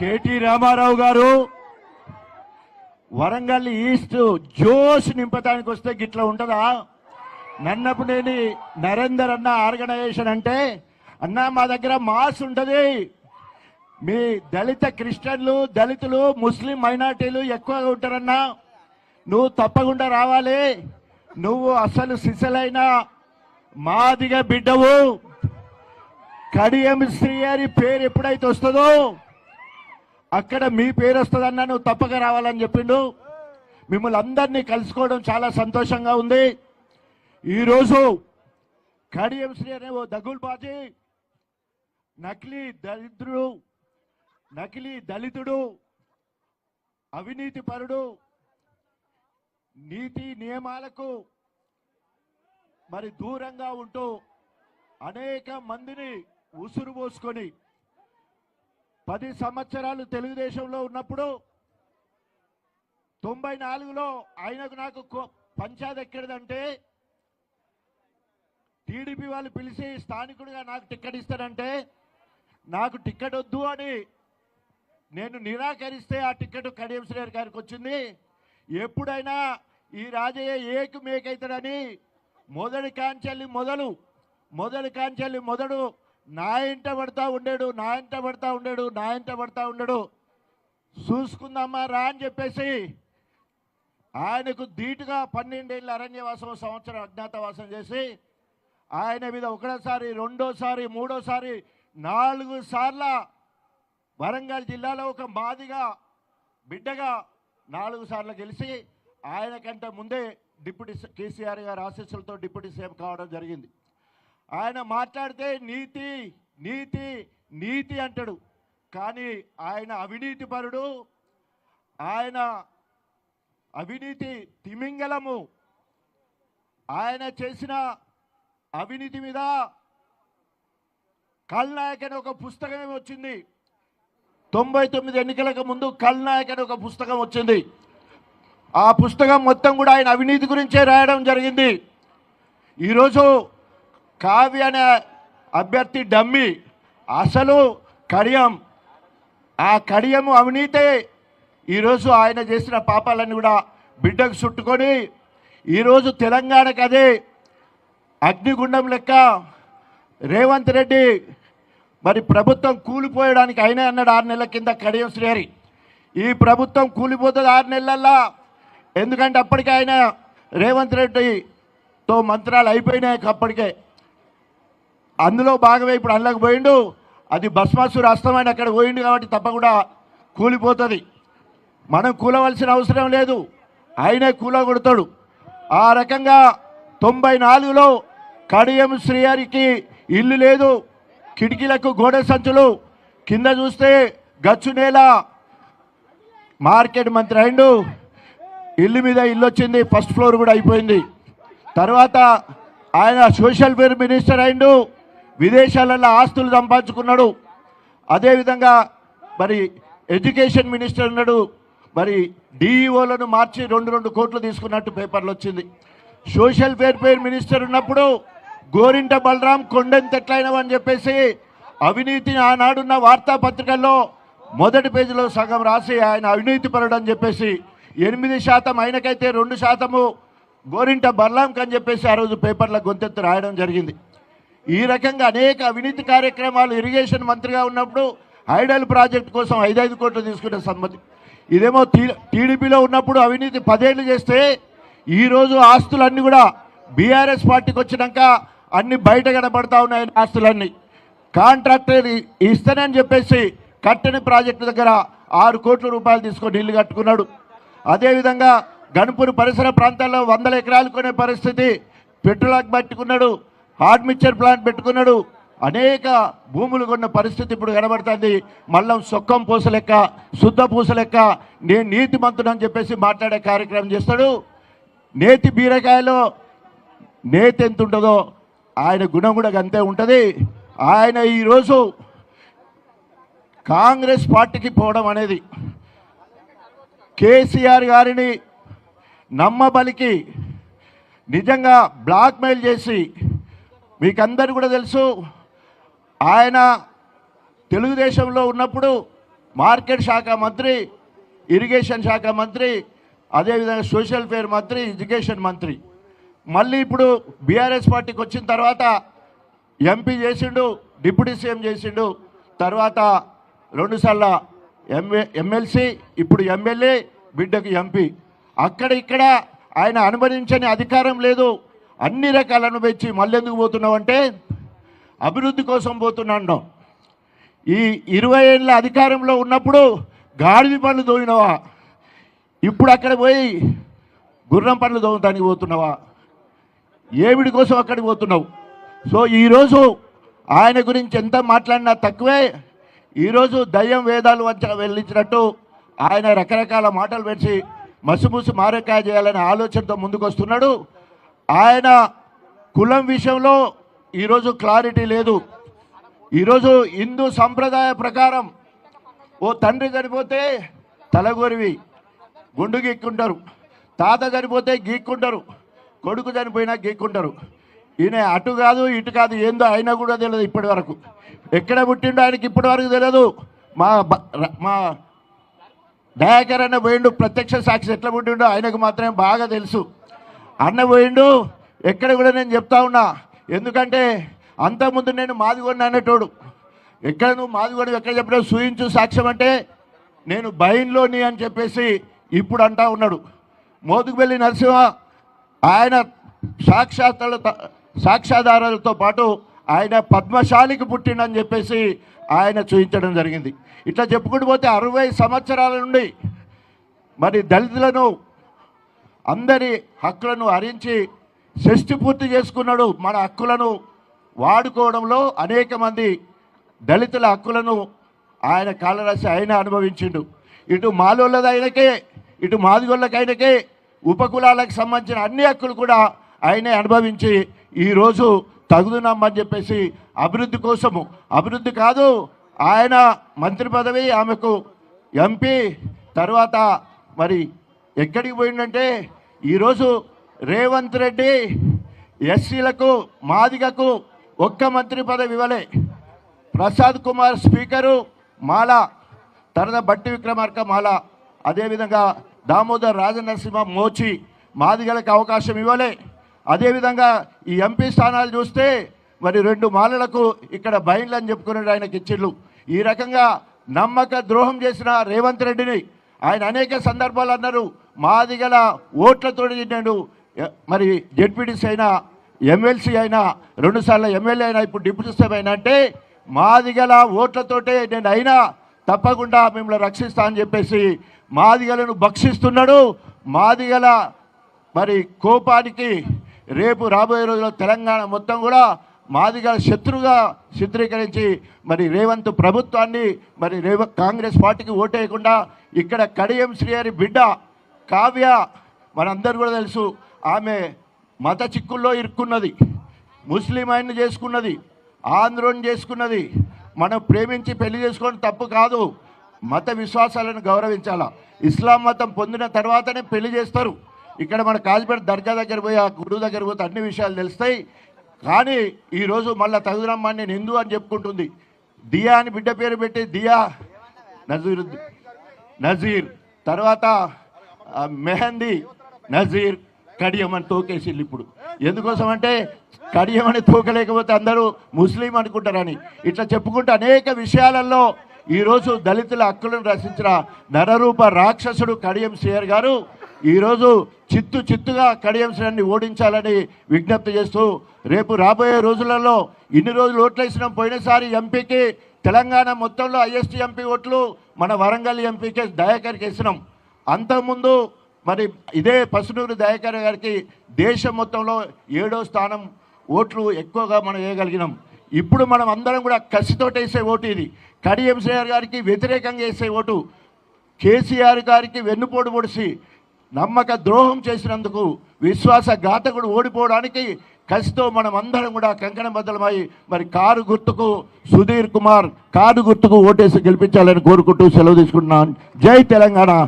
KT Ramarao గారు Warangal east జోష్ నింపడానికి వస్తే గిట్లా ఉంటుందా? నన్నప్పుడేని నరేందర్ అన్న ఆర్గనైజేషన్ అంటే అన్న మా దగ్గర మాస్ ఉంటుంది. మీ దళిత క్రిస్టియన్లు దళితులు ముస్లిం మైనార్టీలు ఎక్కువగా ఉంటారన్నా నువ్వు తప్పకుండా రావాలి. నువ్వు అసలు సిసలైన మాదిగ బిడ్డవు. కడియం శ్రీ పేరు ఎప్పుడైతే వస్తుందో అక్కడ మీ పేరు వస్తుందన్నా నువ్వు తప్పక రావాలని చెప్పిండు. మిమ్మల్ని అందరినీ కలుసుకోవడం చాలా సంతోషంగా ఉంది. ఈరోజు కడియం శ్రీ అనే ఓ దగుల్బాజీ నకిలీ దరిద్రుడు నకిలీ దళితుడు అవినీతి పరుడు నీతి నియమాలకు మరి దూరంగా ఉంటూ అనేక మందిని ఉసురు పోసుకొని పది సంవత్సరాలు తెలుగుదేశంలో ఉన్నప్పుడు తొంభై నాలుగులో ఆయనకు నాకు కో- ఎక్కడిదంటే టీడీపీ వాళ్ళు పిలిచి స్థానికుడిగా నాకు టిక్కెట్ ఇస్తారంటే నాకు టిక్కెట్ వద్దు అని నేను నిరాకరిస్తే ఆ టిక్కెట్ కడియం శ్రీహర్ గారికి వచ్చింది. ఎప్పుడైనా ఈ రాజయ్య ఏకు మేకైతాడని మొదటి కాంచెల్లి మొదలు మొదటి కాంచెల్లి మొదలు నా ఇంట పడతా ఉండేడు నా ఇంట పడతా ఉండేడు నా ఇంట పడతా ఉండడు. చూసుకుందామా రా అని చెప్పేసి ఆయనకు ధీటుగా పన్నెండేళ్ళు అరణ్యవాసం సంవత్సరం అజ్ఞాతవాసం చేసి ఆయన మీద ఒకటోసారి రెండోసారి మూడోసారి నాలుగు సార్ల వరంగల్ జిల్లాలో ఒక మాదిగా బిడ్డగా నాలుగు సార్లు గెలిచి ఆయన కంటే ముందే డిప్యూటీ కేసీఆర్ గారి ఆశీస్సులతో డిప్యూటీ సీఎం కావడం జరిగింది. ఆయన మాట్లాడితే నీతి నీతి నీతి అంటాడు. కానీ ఆయన అవినీతి పరుడు ఆయన అవినీతి తిమింగలము. ఆయన చేసిన అవినీతి మీద కల్నాయక్ అనే ఒక పుస్తకం వచ్చింది. తొంభై తొమ్మిది ఎన్నికలకు ముందు కల్నాయక్ అనే ఒక పుస్తకం వచ్చింది. ఆ పుస్తకం మొత్తం కూడా ఆయన అవినీతి గురించే రాయడం జరిగింది. ఈరోజు కావ్య అనే అభ్యర్థి డమ్మి అసలు కడియం. ఆ కడియము అవినీతే ఈరోజు ఆయన చేసిన పాపాలన్నీ కూడా బిడ్డకు చుట్టుకొని ఈరోజు తెలంగాణకు అదే అగ్నిగుండం లెక్క రేవంత్ రెడ్డి మరి ప్రభుత్వం కూలిపోయడానికి అయినా అన్నాడు ఆరు నెలల కింద కడియం శ్రీహరి ఈ ప్రభుత్వం కూలిపోతుంది ఆరు నెలల్లో ఎందుకంటే అప్పటికే ఆయన రేవంత్ రెడ్డితో మంత్రాలు అయిపోయినాయి అప్పటికే. అందులో భాగమే ఇప్పుడు అందులోకి పోయిండు. అది భస్మాసురు అస్తమైన అక్కడ పోయిండు కాబట్టి తప్పకుండా కూలిపోతుంది. మనం కూలవలసిన అవసరం లేదు. ఆయనే కూలగొడతాడు. ఆ రకంగా తొంభై నాలుగులో కడియం శ్రీహరికి ఇల్లు లేదు. కిటికీలకు గోడ సంచులు. కింద చూస్తే గచ్చు నేల. మార్కెట్ మంత్రి అయిండు. ఇల్లు మీద ఇల్లు వచ్చింది ఫస్ట్ ఫ్లోర్ కూడా అయిపోయింది. తర్వాత ఆయన సోషల్ వేర్ మినిస్టర్ అయిండు. విదేశాలలో ఆస్తులు సంపాదించుకున్నాడు. అదేవిధంగా మరి ఎడ్యుకేషన్ మినిస్టర్ ఉన్నాడు. మరి డిఈఓలను మార్చి రెండు రెండు కోట్లు తీసుకున్నట్టు పేపర్లు వచ్చింది. సోషల్ వెల్ఫేర్ మినిస్టర్ ఉన్నప్పుడు గోరింట బలరాం కొండెంత ఎట్లయినవని చెప్పేసి అవినీతిని ఆనాడున్న వార్తాపత్రికల్లో మొదటి పేజీలో సగం రాసి ఆయన అవినీతి పరుడు అని చెప్పేసి ఎనిమిది శాతం ఆయనకైతే రెండు శాతము గోరింట బర్లాంకి అని చెప్పేసి ఆ రోజు పేపర్ల గొంతెత్తు రాయడం జరిగింది. ఈ రకంగా అనేక అవినీతి కార్యక్రమాలు ఇరిగేషన్ మంత్రిగా ఉన్నప్పుడు ఐడల్ ప్రాజెక్ట్ కోసం ఐదైదు కోట్లు తీసుకునే సమ్మతి. ఇదేమో టీడీపీలో ఉన్నప్పుడు అవినీతి పదేళ్ళు చేస్తే ఈరోజు ఆస్తులన్నీ కూడా బీఆర్ఎస్ పార్టీకి వచ్చినాక అన్ని బయట కనబడతా ఉన్నాయి ఆస్తులన్నీ. కాంట్రాక్టర్ ఇస్తానని చెప్పేసి కట్టని ప్రాజెక్టు దగ్గర ఆరు కోట్ల రూపాయలు తీసుకొని ఇల్లు కట్టుకున్నాడు. అదేవిధంగా గణపూర్ పరిసర ప్రాంతాల్లో వందల ఎకరాలు కొనే పరిస్థితి పెట్రోలాక్ పట్టుకున్నాడు. హార్డ్ మిక్చర్ ప్లాంట్ పెట్టుకున్నాడు. అనేక భూములు కొన్న పరిస్థితి ఇప్పుడు కనబడుతుంది. మళ్ళం సొక్కం పూస లెక్క శుద్ధ పూస లెక్క నేను అని చెప్పేసి మాట్లాడే కార్యక్రమం చేస్తాడు. నేతి బీరకాయలో నేతి ఎంత ఉంటుందో ఆయన గుణం కూడా అంతే ఉంటుంది. ఆయన ఈరోజు కాంగ్రెస్ పార్టీకి పోవడం అనేది కేసీఆర్ గారిని నమ్మబలికి నిజంగా బ్లాక్మెయిల్ చేసి మీకందరూ కూడా తెలుసు ఆయన తెలుగుదేశంలో ఉన్నప్పుడు మార్కెట్ శాఖ మంత్రి ఇరిగేషన్ శాఖ మంత్రి అదేవిధంగా సోషల్ ఫేర్ మంత్రి ఎడ్యుకేషన్ మంత్రి. మళ్ళీ ఇప్పుడు బీఆర్ఎస్ పార్టీకి వచ్చిన తర్వాత ఎంపీ చేసిండు డిప్యూటీ సీఎం చేసిండు తర్వాత రెండుసార్ల ఎంఏ ఎమ్మెల్సీ ఇప్పుడు ఎమ్మెల్యే బిడ్డకు ఎంపీ. అక్కడ ఇక్కడ ఆయన అనుమతించని అధికారం లేదు. అన్ని రకాలను పెంచి మళ్ళీ ఎందుకు పోతున్నావు అంటే అభివృద్ధి కోసం పోతున్నాను. ఈ ఇరవై ఏళ్ళ అధికారంలో ఉన్నప్పుడు గాడిద పనులు దోగినవా ఇప్పుడు అక్కడ పోయి గుర్రం పనులు దోగటానికి పోతున్నావా? ఏమిడి కోసం అక్కడికి పోతున్నావు? సో ఈరోజు ఆయన గురించి ఎంత మాట్లాడినా తక్కువే. ఈరోజు దయ్యం వేదాలు వచ్చ వెళ్ళించినట్టు ఆయన రకరకాల మాటలు పెట్టి మసుముసు మారకాయ చేయాలనే ఆలోచనతో ముందుకు వస్తున్నాడు ఆయన కులం విషయంలో ఈరోజు క్లారిటీ లేదు. ఈరోజు హిందూ సంప్రదాయ ప్రకారం ఓ తండ్రి చనిపోతే తలగొరివి గుండు గీక్కుంటారు. తాత చనిపోతే గీక్కుంటారు. కొడుకు చనిపోయినా గీక్కుంటారు. ఈయన అటు కాదు ఇటు కాదు ఏందో అయినా కూడా తెలియదు ఇప్పటి వరకు. ఎక్కడ పుట్టిండో ఆయనకి ఇప్పటి వరకు తెలియదు. మా మా దయాకర్ అన్న పోయిండు ప్రత్యక్ష సాక్షి ఎట్లా పుట్టిండో ఆయనకు మాత్రమే బాగా తెలుసు. అన్న పోయిండు. ఎక్కడ కూడా నేను చెప్తా ఉన్నా. ఎందుకంటే అంతకుముందు నేను మాదిగొండ అనేటోడు. ఎక్కడ నువ్వు మాదిగొండ ఎక్కడ చెప్పినా సూయించు సాక్ష్యం అంటే నేను బయన్లోని అని చెప్పేసి ఇప్పుడు అంటా ఉన్నాడు. మోదుగుబెల్లి నరసింహ ఆయన సాక్షాత్తాల సాక్ష్యాధారాలతో పాటు ఆయన పద్మశాలికి పుట్టిండని చెప్పేసి ఆయన చూపించడం జరిగింది. ఇట్లా చెప్పుకుంటూ పోతే అరవై సంవత్సరాల నుండి మరి దళితులను అందరి హక్కులను హరించి షష్టి పూర్తి చేసుకున్నాడు. మన హక్కులను వాడుకోవడంలో అనేక మంది దళితుల హక్కులను ఆయన కాలరాశి ఆయన అనుభవించిండు. ఇటు మాలోళ్ళది ఆయనకే ఇటు మాదిగొళ్ళకి ఆయనకే ఉపకులాలకు సంబంధించిన అన్ని హక్కులు కూడా ఆయనే అనుభవించి ఈరోజు తగుదునమ్మని చెప్పేసి అభివృద్ధి కోసము అభివృద్ధి కాదు ఆయన మంత్రి పదవి ఆమెకు ఎంపీ తర్వాత మరి ఎక్కడికి పోయిందంటే ఈరోజు రేవంత్ రెడ్డి ఎస్సీలకు మాదిగకు ఒక్క మంత్రి పదవి ఇవ్వలే. ప్రసాద్ కుమార్ స్పీకరు మాల తర్వాత బట్టి విక్రమార్క మాల. అదేవిధంగా దామోదర్ రాజనరసింహ మోచి మాదిగలకు అవకాశం ఇవ్వలే. అదేవిధంగా ఈ ఎంపీ స్థానాలు చూస్తే మరి రెండు మాలలకు ఇక్కడ బయలు అని చెప్పుకున్నాడు ఆయనకి ఇచ్చిళ్ళు. ఈ రకంగా నమ్మక ద్రోహం చేసిన రేవంత్ రెడ్డిని ఆయన అనేక సందర్భాలు అన్నారు. మాది గల ఓట్లతో నేను మరి జడ్పీటీసీ అయినా ఎమ్మెల్సీ అయినా రెండుసార్లు ఎమ్మెల్యే అయినా ఇప్పుడు డిప్యూటీ సీఎం అయినా అంటే మాదిగల ఓట్లతోటే నేను అయినా తప్పకుండా మిమ్మల్ని రక్షిస్తా అని చెప్పేసి మాదిగలను భక్షిస్తున్నాడు. మాదిగల మరి కోపానికి రేపు రాబోయే రోజుల్లో తెలంగాణ మొత్తం కూడా మాదిగల శత్రుగా చిత్రీకరించి మరి రేవంత్ ప్రభుత్వాన్ని మరి రేవ కాంగ్రెస్ పార్టీకి ఓటేయకుండా ఇక్కడ కడియం శ్రీహరి బిడ్డ కావ్య మనందరూ కూడా తెలుసు ఆమె మత చిక్కుల్లో ఇరుక్కున్నది ముస్లిం ఆయన చేసుకున్నది ఆంధ్రోని చేసుకున్నది మనం ప్రేమించి పెళ్ళి చేసుకోవడం తప్పు కాదు మత విశ్వాసాలను గౌరవించాలా. ఇస్లాం మతం పొందిన తర్వాతనే పెళ్ళి చేస్తారు. ఇక్కడ మన కాజిపేట దర్గా దగ్గర పోయి ఆ గురువు దగ్గర పోతే అన్ని విషయాలు తెలుస్తాయి. కానీ ఈరోజు మళ్ళీ తగుదరమ్మా నేను హిందూ అని చెప్పుకుంటుంది. దియా అని బిడ్డ పేరు పెట్టి దియా నజీర్ నజీర్. తర్వాత మెహందీ నజీర్ కడియం అని తోకేసిల్లు ఇప్పుడు. ఎందుకోసం అంటే కడియం అని తోకలేకపోతే అందరూ ముస్లిం అనుకుంటారని. ఇట్లా చెప్పుకుంటే అనేక విషయాలలో ఈరోజు దళితుల హక్కులను రచించిన నరరూప రాక్షసుడు కడియం శ్రీయర్ గారు ఈరోజు చిత్తు చిత్తుగా కడియం శ్రీని ఓడించాలని విజ్ఞప్తి చేస్తూ రేపు రాబోయే రోజులలో ఇన్ని రోజులు ఓట్లు వేసినాం పోయినసారి ఎంపీకి తెలంగాణ మొత్తంలో ఐఎస్టీ ఎంపీ ఓట్లు మన వరంగల్ ఎంపీకి దయాకర్కి వేసినాం. అంతకుముందు మరి ఇదే పసునూరు దయాకర్ గారికి దేశం మొత్తంలో ఏడో స్థానం ఓట్లు ఎక్కువగా మనం వేయగలిగినాం. ఇప్పుడు మనం అందరం కూడా కసితో వేసే ఓటు ఇది. కడియం గారికి వ్యతిరేకంగా వేసే ఓటు. కేసీఆర్ గారికి వెన్నుపోటు పొడిసి నమ్మక ద్రోహం చేసినందుకు విశ్వాస ఘాతకుడు ఓడిపోవడానికి కసితో మనం అందరం కూడా కంకణ బద్దలమై మరి కారు గుర్తుకు సుధీర్ కుమార్ కారు గుర్తుకు ఓటేసి గెలిపించాలని కోరుకుంటూ సెలవు తీసుకుంటున్నాను. జై తెలంగాణ.